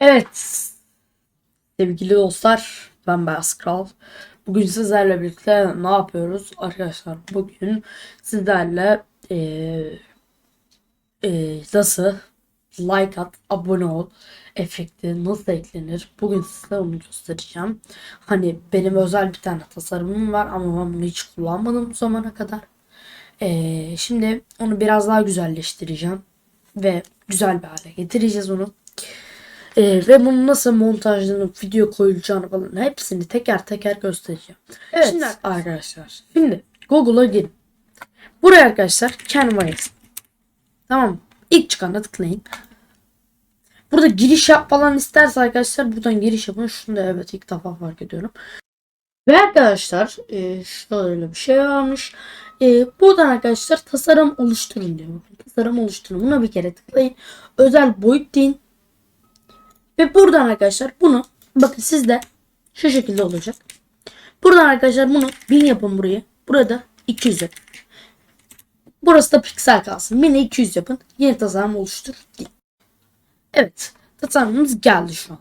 Evet. Sevgili dostlar, ben Beyaz Kral. Bugün sizlerle birlikte ne yapıyoruz? Arkadaşlar bugün sizlerle eee eee, nasıl like at, abone ol efekti nasıl eklenir? Bugün size onu göstereceğim. Hani benim özel bir tane tasarımım var ama ben bunu hiç kullanmadım bu zamana kadar. Eee, şimdi onu biraz daha güzelleştireceğim ve güzel bir hale getireceğiz onu. Ee, ve bunu nasıl montajlanıp video koyulacağını falan hepsini teker teker göstereceğim. Evet şimdi arkadaşlar. Şimdi Google'a girin. Buraya arkadaşlar Canva yazın. Tamam mı? İlk çıkana tıklayın. Burada giriş yap falan isterse arkadaşlar buradan giriş yapın. Şunu da evet ilk defa fark ediyorum. Ve arkadaşlar e, şöyle bir şey varmış. E, buradan arkadaşlar tasarım oluşturun diyor. Tasarım oluşturun. Buna bir kere tıklayın. Özel boyut deyin. Ve buradan arkadaşlar bunu bakın sizde şu şekilde olacak. Buradan arkadaşlar bunu 1000 yapın buraya. Burada 200 yapın. Burası da piksel kalsın. 1000'e 200 yapın. Yeni tasarım oluştur. Evet. Tasarımımız geldi şu an.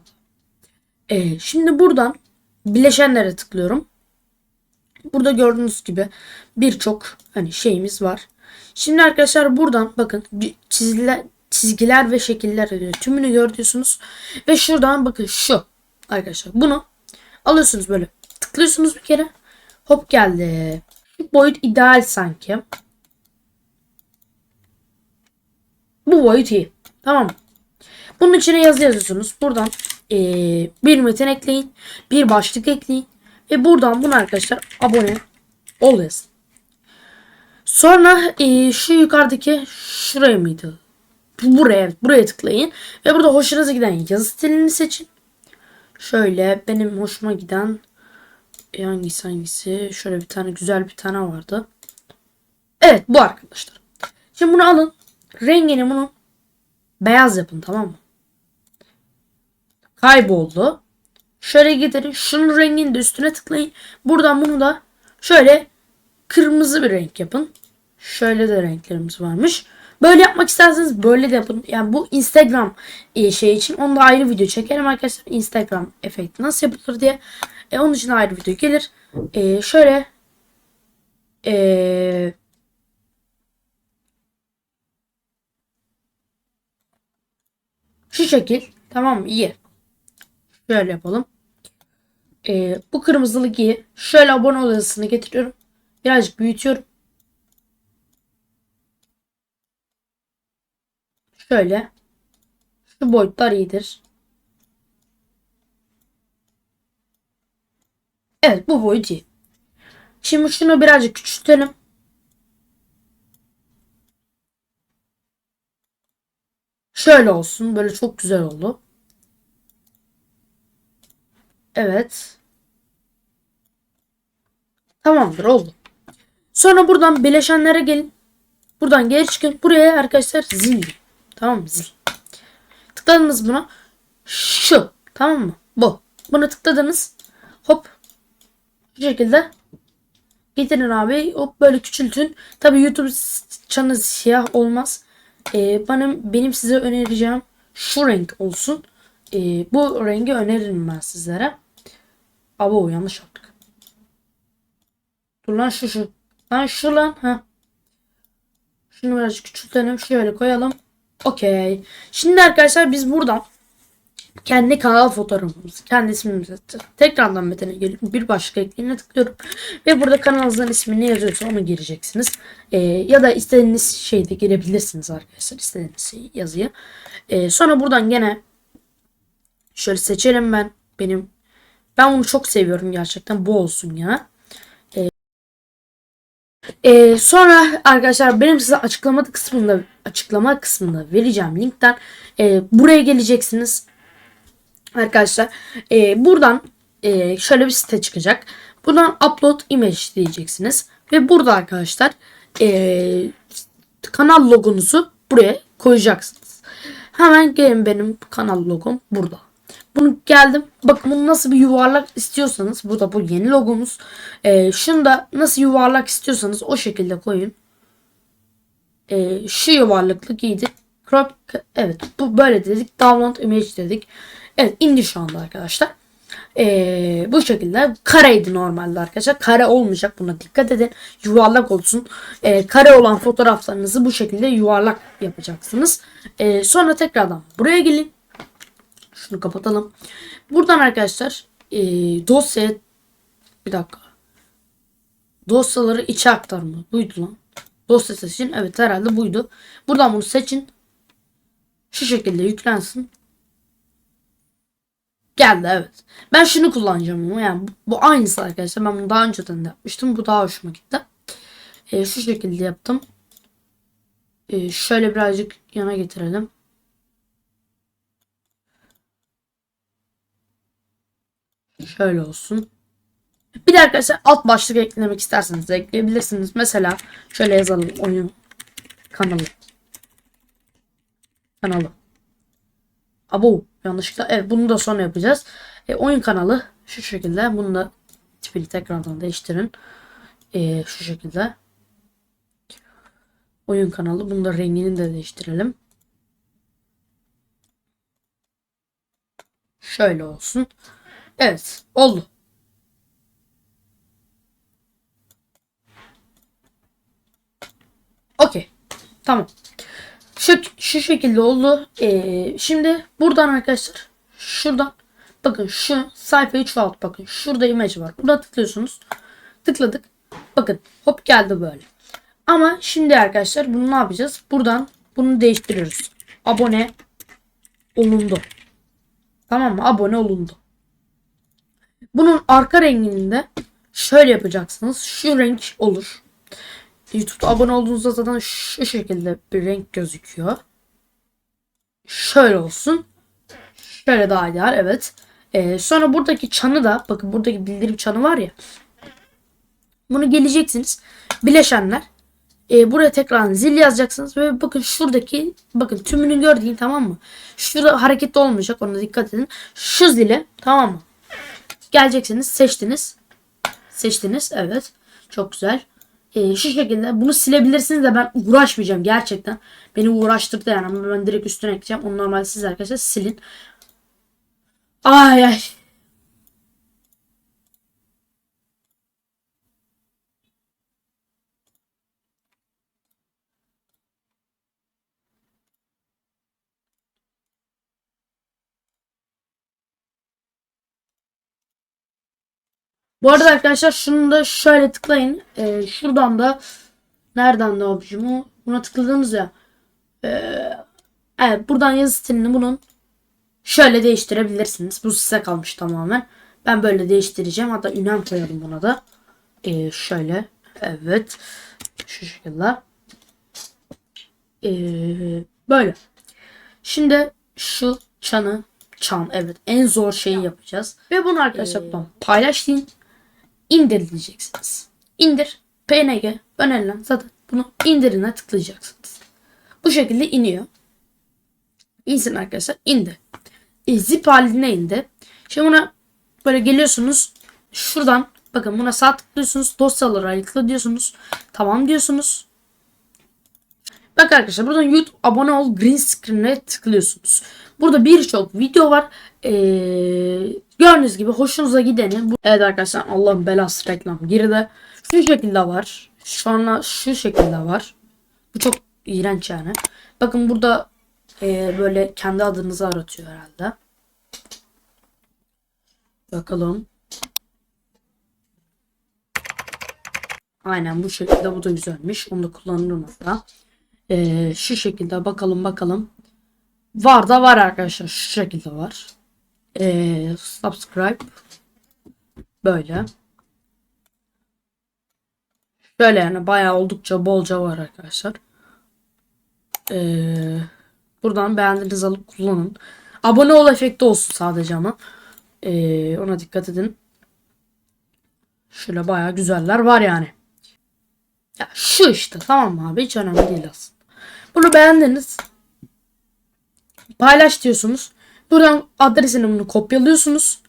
Ee, şimdi buradan bileşenlere tıklıyorum. Burada gördüğünüz gibi birçok hani şeyimiz var. Şimdi arkadaşlar buradan bakın çizgiler, çizgiler ve şekiller diyor. Tümünü görüyorsunuz. Ve şuradan bakın şu arkadaşlar bunu alıyorsunuz böyle tıklıyorsunuz bir kere. Hop geldi. Bu boyut ideal sanki. Bu boyut iyi. Tamam? Bunun içine yazı yazıyorsunuz. Buradan eee, bir metin ekleyin. Bir başlık ekleyin. Ve buradan bunu arkadaşlar abone ol yazın. Sonra eee, şu yukarıdaki şuraya mıydı? Buraya buraya tıklayın. Ve burada hoşunuza giden yazı stilini seçin. Şöyle benim hoşuma giden e, hangisi hangisi? Şöyle bir tane güzel bir tane vardı. Evet bu arkadaşlar. Şimdi bunu alın. Rengini bunu beyaz yapın tamam mı? Kayboldu. Şöyle getirin. Şunun rengini de üstüne tıklayın. Buradan bunu da şöyle kırmızı bir renk yapın. Şöyle de renklerimiz varmış. Böyle yapmak isterseniz böyle de yapın. Yani bu Instagram e, şey için onda ayrı video çekerim arkadaşlar. Instagram efekti nasıl yapılır diye. E, onun için ayrı video gelir. E, şöyle e, şu şekil tamam mı? İyi. Şöyle yapalım. E, bu kırmızılık iyi. Şöyle abone ol yazısını getiriyorum. Birazcık büyütüyorum. Şöyle. Şu boyutlar iyidir. Evet bu boyut iyi. Şimdi şunu birazcık küçültelim. Şöyle olsun. Böyle çok güzel oldu. Evet. Tamamdır oldu. Sonra buradan bileşenlere gelin. Buradan geri çıkın. Buraya arkadaşlar zil. Tamam mı? Zil. Tıkladınız buna. Şu. Tamam mı? Bu. Bunu tıkladınız. Hop. Şu şekilde. Getirin abi. Hop böyle küçültün. Tabi YouTube çanı siyah olmaz. Ee, benim, benim size önereceğim şu renk olsun. Ee, bu rengi öneririm ben sizlere. Abo yanlış yaptık. Dur lan şu şu. Lan şu lan. Ha. Şunu birazcık küçültelim. Şöyle koyalım. Okey. Şimdi arkadaşlar biz buradan kendi kanal fotoğrafımızı, kendi ismimizi tekrardan metene gelip bir başka ekliğine tıklıyorum. Ve burada kanalınızın ismi ne yazıyorsa onu gireceksiniz. Ee, ya da istediğiniz şeyde girebilirsiniz arkadaşlar. istediğiniz yazıyı. Ee, sonra buradan gene şöyle seçelim ben. Benim ben bunu çok seviyorum gerçekten. Bu olsun ya. Ee, sonra arkadaşlar benim size açıklama kısmında açıklama kısmında vereceğim linkten e, buraya geleceksiniz. Arkadaşlar e, buradan e, şöyle bir site çıkacak. Buradan upload image diyeceksiniz ve burada arkadaşlar e, kanal logonuzu buraya koyacaksınız. Hemen gelin benim kanal logom burada. Bunu geldim. Bakın bunu nasıl bir yuvarlak istiyorsanız. Burada bu yeni logomuz. Ee, şunu da nasıl yuvarlak istiyorsanız o şekilde koyun. Ee, şu yuvarlaklık iyiydi. Crop, evet bu böyle dedik. Download image dedik. Evet indi şu anda arkadaşlar. Ee, bu şekilde kareydi normalde arkadaşlar. Kare olmayacak buna dikkat edin. Yuvarlak olsun. Ee, kare olan fotoğraflarınızı bu şekilde yuvarlak yapacaksınız. Ee, sonra tekrardan buraya gelin. Şunu kapatalım. Buradan arkadaşlar e, dosyaya bir dakika. Dosyaları içe aktarma. Buydu lan. Dosya seçin. Evet herhalde buydu. Buradan bunu seçin. Şu şekilde yüklensin. Geldi evet. Ben şunu kullanacağım ama yani bu, bu aynısı arkadaşlar. Ben bunu daha önceden de yapmıştım. Bu daha hoşuma gitti. Ee, şu şekilde yaptım. Ee, şöyle birazcık yana getirelim. Şöyle olsun. Bir de arkadaşlar alt başlık eklemek isterseniz ekleyebilirsiniz. Mesela şöyle yazalım oyun kanalı. Kanalı. Abo yanlışlıkla. Evet bunu da sonra yapacağız. E, oyun kanalı şu şekilde. Bunu da tipini tekrardan değiştirin. E, şu şekilde. Oyun kanalı. Bunu da rengini de değiştirelim. Şöyle olsun. Evet oldu. Okey. Tamam. Şu, şu şekilde oldu. Ee, şimdi buradan arkadaşlar şuradan bakın şu sayfayı çoğalt bakın. Şurada imaj var. Buna tıklıyorsunuz. Tıkladık. Bakın hop geldi böyle. Ama şimdi arkadaşlar bunu ne yapacağız? Buradan bunu değiştiriyoruz. Abone olundu. Tamam mı? Abone olundu. Bunun arka rengini de şöyle yapacaksınız. Şu renk olur. YouTube'da abone olduğunuzda zaten şu şekilde bir renk gözüküyor. Şöyle olsun. Şöyle daha ideal evet. Ee, sonra buradaki çanı da bakın buradaki bildirim çanı var ya. Bunu geleceksiniz. Bileşenler. Ee, buraya tekrar zil yazacaksınız ve bakın şuradaki bakın tümünü gördüğün tamam mı? Şurada hareketli olmayacak ona dikkat edin. Şu zile tamam mı? Geleceksiniz seçtiniz. Seçtiniz evet. Çok güzel e, şu şekilde bunu silebilirsiniz de ben uğraşmayacağım gerçekten. Beni uğraştırdı yani ama ben direkt üstüne ekleyeceğim. Onu normal siz arkadaşlar silin. Ay ay. Bu arada arkadaşlar şunu da şöyle tıklayın. Ee, şuradan da nereden de abicim? Buna tıkladığımız ya. Ee, evet buradan yazı stilini bunun şöyle değiştirebilirsiniz. Bu size kalmış tamamen. Ben böyle değiştireceğim. Hatta ünem koyalım buna da. Ee, şöyle. Evet. Şu şekilde. Ee, böyle. Şimdi şu çanı çan evet en zor şeyi yapacağız. Ve bunu arkadaşlar ee... paylaş deyin indir. PNG önerilen zaten bunu indirine tıklayacaksınız. Bu şekilde iniyor. İnsin arkadaşlar. indi. E, zip haline indi. Şimdi buna böyle geliyorsunuz. Şuradan bakın buna sağ tıklıyorsunuz. Dosyaları ayıkla diyorsunuz. Tamam diyorsunuz. Bak arkadaşlar buradan YouTube abone ol green screen'e tıklıyorsunuz. Burada birçok video var. Ee, gördüğünüz gibi hoşunuza gideni. Evet arkadaşlar Allah'ın belası reklam girdi. Şu şekilde var. Şu anda şu şekilde var. Bu çok iğrenç yani. Bakın burada e, böyle kendi adınızı aratıyor herhalde. Bakalım. Aynen bu şekilde bu da güzelmiş. Onu da kullanırım hatta. Ee, şu şekilde bakalım bakalım. Var da var arkadaşlar. Şu şekilde var. Ee, subscribe. Böyle. Böyle yani bayağı oldukça bolca var arkadaşlar. Ee, buradan beğendiğiniz alıp kullanın. Abone ol efekti olsun sadece ama. Ee, ona dikkat edin. Şöyle bayağı güzeller var yani. Ya şu işte tamam mı abi hiç önemli değil aslında. Bunu beğendiniz. Paylaş diyorsunuz. Buradan adresini bunu kopyalıyorsunuz.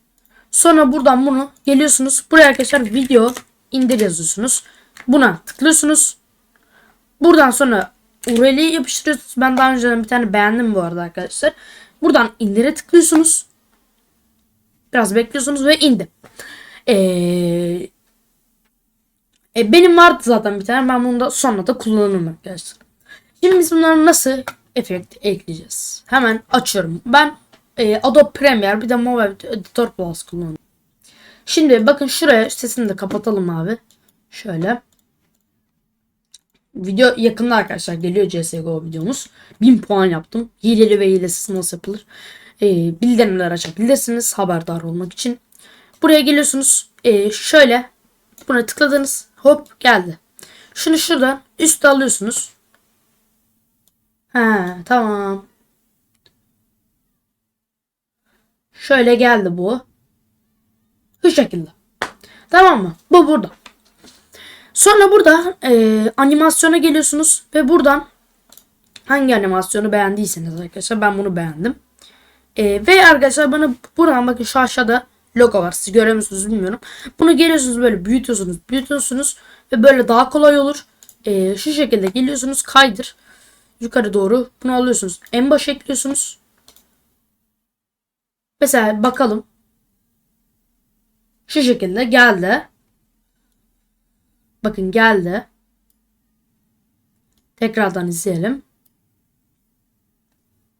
Sonra buradan bunu geliyorsunuz. Buraya arkadaşlar video indir yazıyorsunuz. Buna tıklıyorsunuz. Buradan sonra URL'i yapıştırıyorsunuz. Ben daha önceden bir tane beğendim bu arada arkadaşlar. Buradan indire tıklıyorsunuz. Biraz bekliyorsunuz ve indi. Ee, e, benim vardı zaten bir tane. Ben bunu da sonra da kullanırım arkadaşlar. Şimdi biz bunları nasıl efekt ekleyeceğiz? Hemen açıyorum. Ben e, Adobe Premiere bir de Mobile Editor Plus kullanıyorum. Şimdi bakın şuraya sesini de kapatalım abi. Şöyle. Video yakında arkadaşlar geliyor CSGO videomuz. 1000 puan yaptım. Hileli ve hilesiz nasıl yapılır? Ee, bildirimler açabilirsiniz haberdar olmak için. Buraya geliyorsunuz. Ee, şöyle buna tıkladınız. Hop geldi. Şunu şuradan üstte alıyorsunuz. He tamam. Şöyle geldi bu. Bu şekilde. Tamam mı? Bu burada. Sonra burada e, animasyona geliyorsunuz ve buradan hangi animasyonu beğendiyseniz arkadaşlar ben bunu beğendim. E, ve arkadaşlar bana buradan bakın şu aşağıda logo var. Siz görüyor musunuz bilmiyorum. Bunu geliyorsunuz böyle büyütüyorsunuz büyütüyorsunuz ve böyle daha kolay olur. E, şu şekilde geliyorsunuz kaydır yukarı doğru bunu alıyorsunuz. En başa ekliyorsunuz. Mesela bakalım. Şu şekilde geldi. Bakın geldi. Tekrardan izleyelim.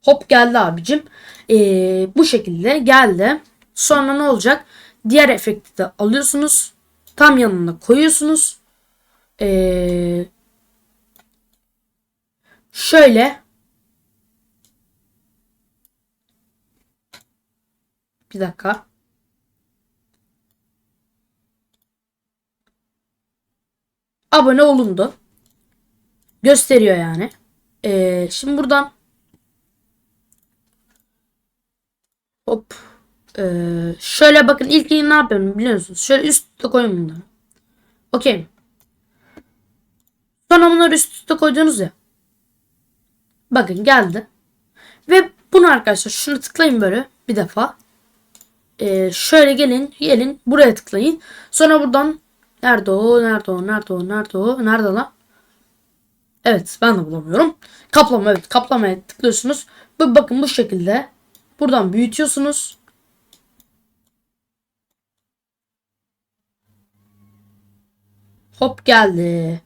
Hop geldi abicim. Ee, bu şekilde geldi. Sonra ne olacak? Diğer efekti de alıyorsunuz. Tam yanına koyuyorsunuz. Ee, şöyle bir dakika. abone olundu. Gösteriyor yani. Ee, şimdi buradan hop ee, şöyle bakın ilk ne yapıyorum biliyor musunuz? Şöyle üst üste koyun bunları. Okey. Sonra bunları üst üste koydunuz ya. Bakın geldi. Ve bunu arkadaşlar şunu tıklayın böyle bir defa. Ee, şöyle gelin gelin buraya tıklayın. Sonra buradan Nerede o? Nerede o? Nerede o? Nerede o? Nerede lan? Evet ben de bulamıyorum. Kaplama evet kaplamaya tıklıyorsunuz. Bu, bakın bu şekilde. Buradan büyütüyorsunuz. Hop geldi.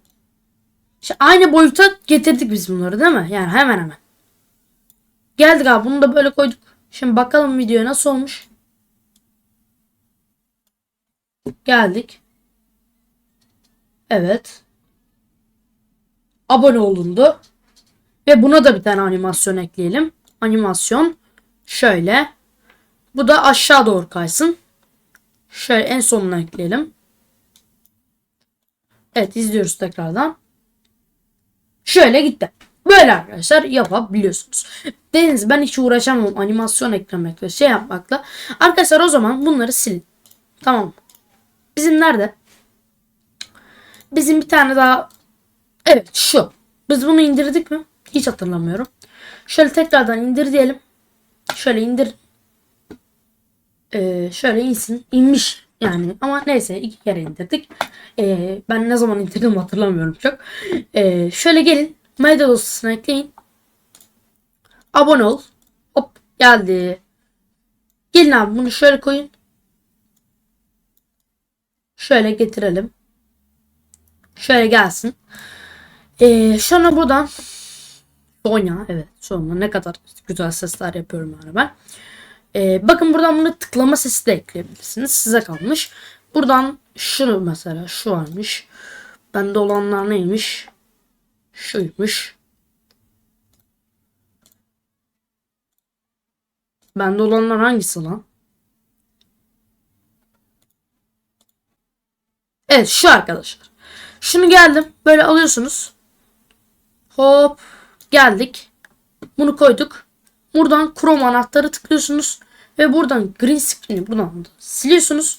İşte aynı boyuta getirdik biz bunları değil mi? Yani hemen hemen. Geldik abi bunu da böyle koyduk. Şimdi bakalım video nasıl olmuş. Geldik. Evet. Abone olundu. Ve buna da bir tane animasyon ekleyelim. Animasyon şöyle. Bu da aşağı doğru kaysın. Şöyle en sonuna ekleyelim. Evet izliyoruz tekrardan. Şöyle gitti. Böyle arkadaşlar yapabiliyorsunuz. Deniz ben hiç uğraşamam animasyon eklemekle şey yapmakla. Arkadaşlar o zaman bunları silin. Tamam. Bizim nerede? Bizim bir tane daha evet şu. Biz bunu indirdik mi? Hiç hatırlamıyorum. Şöyle tekrardan indir diyelim. Şöyle indir. Ee, şöyle insin. İnmiş yani. Ama neyse iki kere indirdik. Ee, ben ne zaman indirdim hatırlamıyorum çok. Ee, şöyle gelin. Medya dosyasına ekleyin. Abone ol. Hop geldi. Gelin abi bunu şöyle koyun. Şöyle getirelim. Şöyle gelsin. Ee, sonra buradan Sonya evet Sonya ne kadar güzel sesler yapıyorum yani ben. Ee, bakın buradan bunu tıklama sesi de ekleyebilirsiniz. Size kalmış. Buradan şunu mesela şu varmış. Bende olanlar neymiş? Şuymuş. Bende olanlar hangisi lan? Evet şu arkadaşlar. Şunu geldim. Böyle alıyorsunuz. Hop. Geldik. Bunu koyduk. Buradan Chrome anahtarı tıklıyorsunuz. Ve buradan green screen'i buradan siliyorsunuz.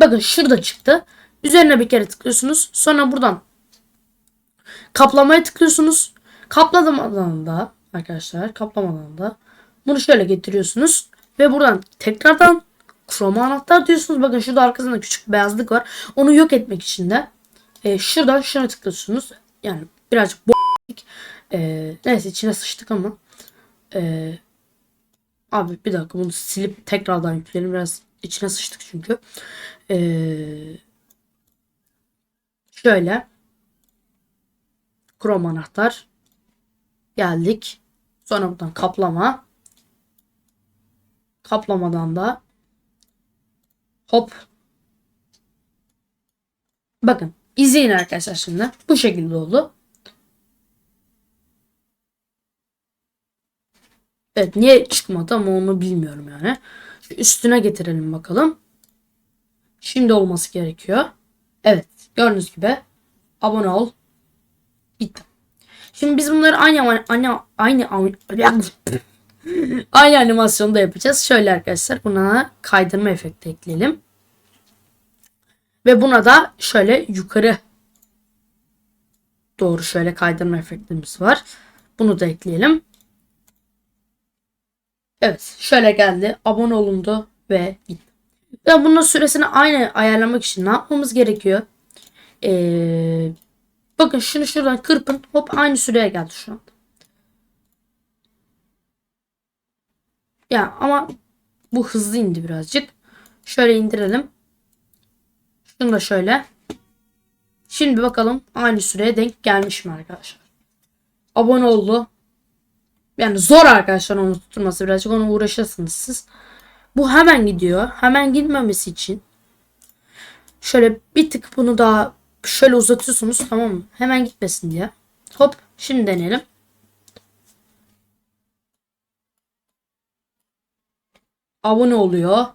Bakın şurada çıktı. Üzerine bir kere tıklıyorsunuz. Sonra buradan kaplamaya tıklıyorsunuz. Kaplamadan da arkadaşlar kaplamadan da bunu şöyle getiriyorsunuz. Ve buradan tekrardan Chrome anahtar diyorsunuz. Bakın şurada arkasında küçük beyazlık var. Onu yok etmek için de e, şuradan şuna tıklıyorsunuz. Yani birazcık bo e, neyse içine sıçtık ama e, Abi bir dakika bunu silip tekrardan yükleyelim. Biraz içine sıçtık çünkü. Ee, şöyle. Chrome anahtar. Geldik. Sonra buradan kaplama. Kaplamadan da hop. Bakın izleyin arkadaşlar şimdi. Bu şekilde oldu. Evet niye çıkmadı ama onu bilmiyorum yani. Şu üstüne getirelim bakalım. Şimdi olması gerekiyor. Evet gördüğünüz gibi abone ol. Bitti. Şimdi biz bunları aynı aynı aynı aynı aynı animasyonda yapacağız. Şöyle arkadaşlar buna kaydırma efekti ekleyelim. Ve buna da şöyle yukarı doğru şöyle kaydırma efektimiz var. Bunu da ekleyelim. Evet şöyle geldi. Abone olundu ve gitti. Ve bunun süresini aynı ayarlamak için ne yapmamız gerekiyor? Ee, bakın şunu şuradan kırpın. Hop aynı süreye geldi şu an. Ya ama bu hızlı indi birazcık. Şöyle indirelim. Şunu da şöyle. Şimdi bakalım aynı süreye denk gelmiş mi arkadaşlar. Abone oldu. Yani zor arkadaşlar onu tutturması birazcık onu uğraşırsınız siz. Bu hemen gidiyor. Hemen gitmemesi için şöyle bir tık bunu daha şöyle uzatıyorsunuz tamam mı? Hemen gitmesin diye. Hop şimdi deneyelim. Abone oluyor.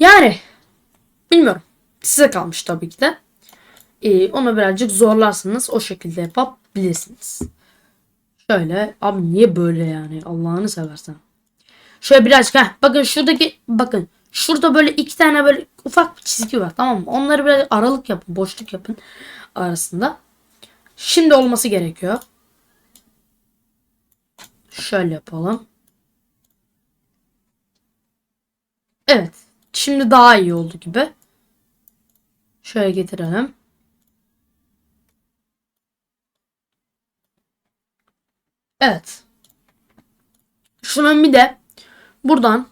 Yani bilmiyorum. Size kalmış tabii ki de. Ee, onu birazcık zorlarsanız o şekilde yapabilirsiniz. Şöyle abi niye böyle yani Allah'ını seversen. Şöyle birazcık ha bakın şuradaki bakın şurada böyle iki tane böyle ufak bir çizgi var tamam mı? Onları biraz aralık yapın boşluk yapın arasında. Şimdi olması gerekiyor. Şöyle yapalım. Evet. Şimdi daha iyi oldu gibi. Şöyle getirelim. Evet. Şunun bir de buradan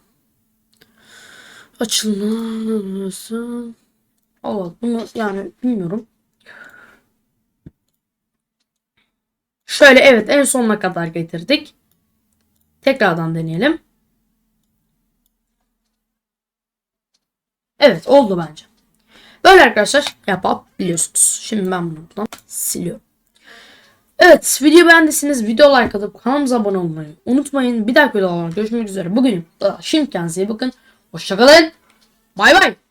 açılması Allah bunu yani bilmiyorum. Şöyle evet en sonuna kadar getirdik. Tekrardan deneyelim. Evet oldu bence. Böyle arkadaşlar yapabiliyorsunuz. Şimdi ben bunu buradan siliyorum. Evet video beğendiyseniz video like atıp kanalımıza abone olmayı unutmayın. Bir dahaki videolarda görüşmek üzere. Bugün şimdi kendinize iyi bakın. Hoşçakalın. Bay bay.